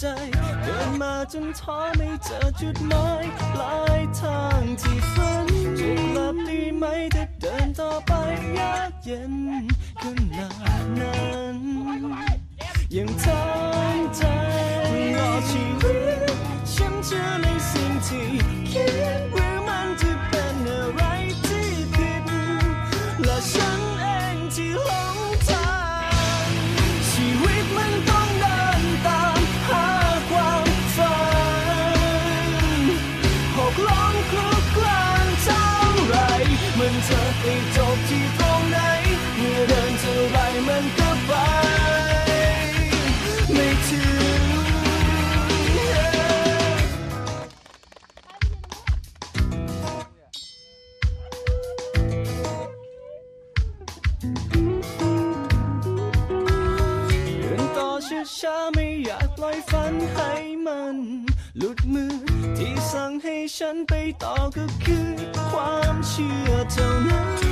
ใจ เดินมาจนท้อไม่เจอจุดหมายปลายทางที่ฝันจะกลับดีไหมแต่เดินต่อไปยากเย็น ฉันไปต่อก็คือความเชื่อเท่านั้น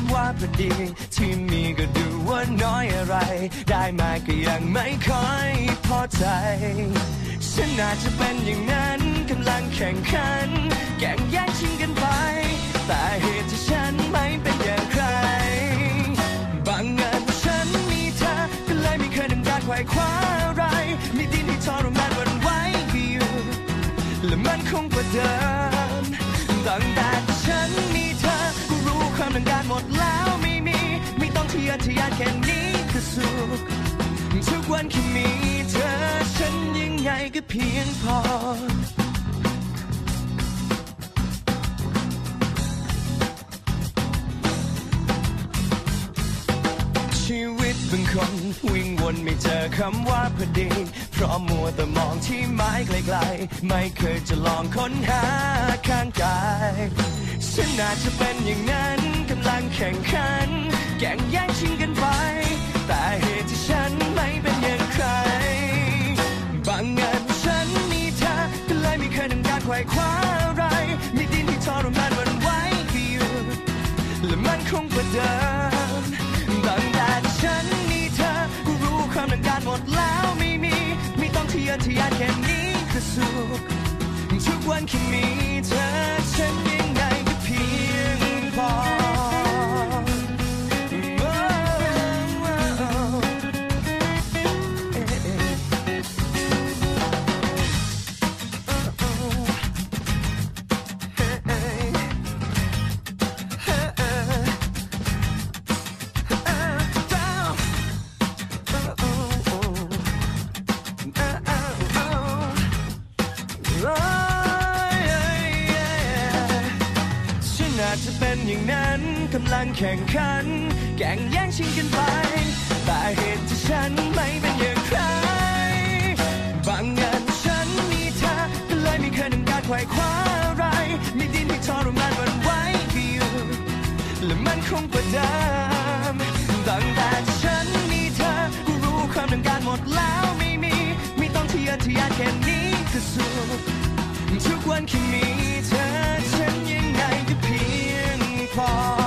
ำว่าพอดี ที่มีก็ดูว่าน้อยอะไร ได้มาก็ยังไม่ค่อยพอใจ ฉันอาจจะเป็นอย่างนั้นกำลังแข่งขันแข่งแย่งชิงกันไป แต่เหตุที่ฉันไม่เป็นอย่างใคร บางงานว่าฉันมีเธอ ก็เลยไม่เคยดังการไขว่คว้าอะไร มีดินที่ทรมานวันไหว้อยู่และมันคงกว่าเดิมตั้งแต่ รู้ความต้องการหมดแล้วไม่มี ไม่ต้องทะเยอทะยานแค่นี้คือสุขทุกวันแค่มีเธอฉันยังไงก็เพียงพอชีวิตบางคนวิ่งวนไม่เจอคำว่าพอดี เพราะมัวแต่มองที่ไม้ไกลๆ ไม่เคยจะลองค้นหาข้างกาย ฉันอาจจะเป็นอย่างนั้น ลังแข่งขันแข่งแย่งชิงกันไป แต่เหตุที่ฉันไม่เป็นอย่างใคร บางงานฉันมีเธอก็เลยไม่เคยดังการไขว่คว้าอะไร มีดินที่ทรมานวันไหว้คืออยู่และมันคงกว่าเดิมตั้งแต่ที่ฉันมีเธอก็รู้ความต้องการหมดแล้วไม่มี ไม่ต้องทะเยอทะยานแค่นี้คือสุขทุกวันแค่มีเธอฉัน อย่างนั้นกำลังแข่งขันแข่งแย่งชิงกันไป แต่เหตุที่ฉันไม่เป็นอย่างใคร บางงานฉันมีเธอก็เลยไม่เคยดังการไขว่คว้าอะไรมีดินที่ทรมานหวันไหว้คืออยู่และมันคงกว่าเดิมตั้งแต่ฉันมีเธอก็รู้ความต้องการหมดแล้วไม่มี ไม่ต้องทะเยอทะยานแค่นี้คือสุขทุกวันแค่มีเธอฉันยัง far.